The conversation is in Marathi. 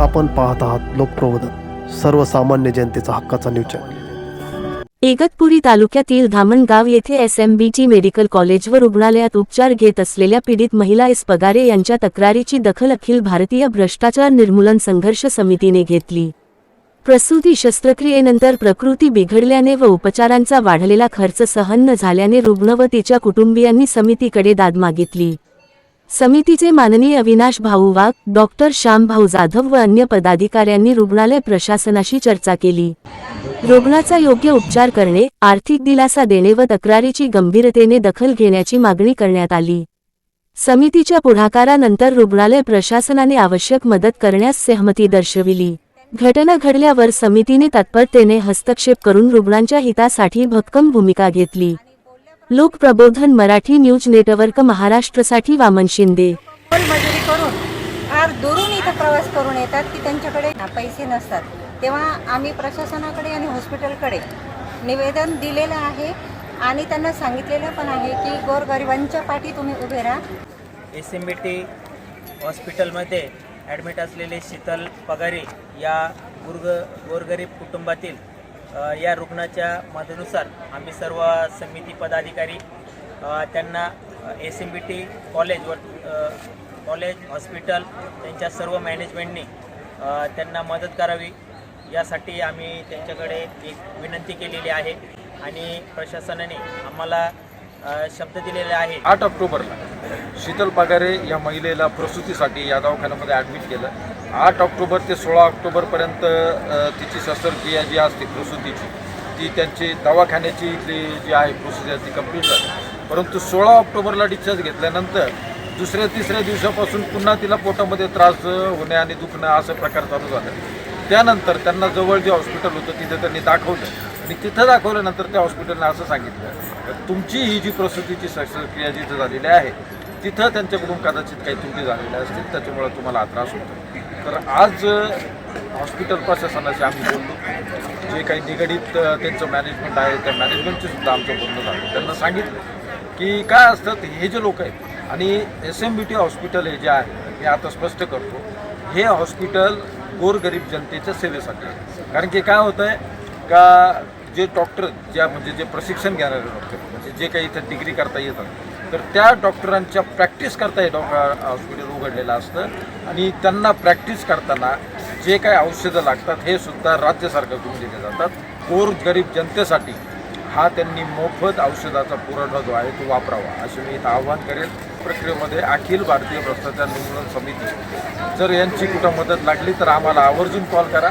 आपण पाहत आहात लोकप्रबोधन सर्वसामान्य जनतेचा हक्काचा न्यूज चॅनल इगतपुरी तालुक्यातील धामणगाव येथे एसएमबीटी मेडिकल कॉलेज व रुग्णालयात उपचार घेत असलेल्या पीडित महिला एस पगारे यांच्या तक्रारीची दखल अखिल भारतीय भ्रष्टाचार निर्मूलन संघर्ष समितीने घेतली. प्रसूती शस्त्रक्रियेनंतर प्रकृती बिघडल्याने व उपचारांचा वाढलेला खर्च सहन न झाल्याने रुग्ण व तिच्या कुटुंबियांनी समितीकडे दाद मागितली. समितीचे माननीय अविनाश भाऊ वाघ डॉक्टर श्यामभाऊ जाधव व अन्य पदाधिकाऱ्यांनी रुग्णालय प्रशासनाशी चर्चा केली. रुग्णाचा योग्य उपचार करणे आर्थिक दिलासा देणे व तक्रारीची गंभीरतेने दखल घेण्याची मागणी करण्यात आली. समितीच्या पुढाकारानंतर रुग्णालय प्रशासनाने आवश्यक मदत करण्यास सहमती दर्शविली. घटना घडल्यावर समितीने तत्परतेने हस्तक्षेप करून रुग्णांच्या हितासाठी भक्कम भूमिका घेतली. लोकप्रबोधन मराठी न्यूज नेटवर्क महाराष्ट्रसाठी वामन शिंदे. मजुरी करून फार दुरून इथं प्रवास करून येतात की त्यांच्याकडे पैसे नसतात. तेव्हा आम्ही प्रशासनाकडे आणि हॉस्पिटलकडे निवेदन दिलेलं आहे आणि त्यांना सांगितलेलं पण आहे की गोरगरिबांच्या पाठी तुम्ही उभे राहा. एस एम बी टी हॉस्पिटलमध्ये ॲडमिट असलेले शीतल पगारे या गुर्ग गोरगरीब कुटुंबातील या रुग्णाच्या मदतीनुसार आम्ही सर्व समिती पदाधिकारी त्यांना S M B T college व कॉलेज हॉस्पिटल त्यांच्या सर्व मॅनेजमेंटने त्यांना मदत करावी. यासाठी आम्ही त्यांच्याकडे एक विनंती केलेली आहे आणि प्रशासनाने आम्हाला शब्द दिलेले आहे. आठ ऑक्टोबरला शीतल पगारे या महिलेला प्रसूतीसाठी या दवाखान्यामध्ये ॲडमिट केलं. आठ ऑक्टोबर ते सोळा ऑक्टोबरपर्यंत तिची शस्त्रक्रिया जी असते प्रसूतीची ती त्यांची दवाखान्याची इथली जी आहे प्रोसिजर ती कंप्लीट झाली. परंतु सोळा ऑक्टोबरला डिस्चार्ज घेतल्यानंतर दुसऱ्या तिसऱ्या दिवसापासून पुन्हा तिला पोटामध्ये त्रास होणे आणि दुखणं असं प्रकार चालू झालं. त्यानंतर त्यांना जवळ जे हॉस्पिटल होतं तिथं त्यांनी दाखवलं. आणि तिथं दाखवल्यानंतर त्या हॉस्पिटलने असं सांगितलं तुमची ही जी प्रसूतीची शस्त्रक्रिया जिथं झालेली आहे तिथं त्यांच्याकडून कदाचित काही त्रुटी झालेल्या असतील त्याच्यामुळे तुम्हाला त्रास होतो. तर आज हॉस्पिटल प्रशासनाशी आम्ही बोललो. जे काही निगडीत त्यांचं मॅनेजमेंट आहे त्या मॅनेजमेंटचे सुद्धा आमचं बोलणं झालं. त्यांना सांगितलं की काय असतं हे जे लोक आहेत आणि S M B T hospital हे जे आहे मी आता स्पष्ट करतो हे हॉस्पिटल गोरगरीब जनतेच्या सेवेसाठी आहे. कारण की काय होतं आहे का जे डॉक्टर ज्या म्हणजे जे प्रशिक्षण घेणारे डॉक्टर म्हणजे जे काही इथं डिग्री करता येतात तर त्या डॉक्टरांच्या प्रॅक्टिस करता हे डॉक्टर हॉस्पिटल उघडलेलं असतं. आणि त्यांना प्रॅक्टिस करताना जे काही औषधं लागतात हे सुद्धा राज्य सरकारकडून दिले जातात. गोरगरीब जनतेसाठी हा त्यांनी मोफत औषधाचा पुरवठा जो आहे तो वापरावा असे मी इथं आव्हान करेल. प्रक्रियेमध्ये अखिल भारतीय भ्रष्टाचार निर्मूलन समिती जर यांची कुठं मदत लागली तर आम्हाला आवर्जून कॉल करा.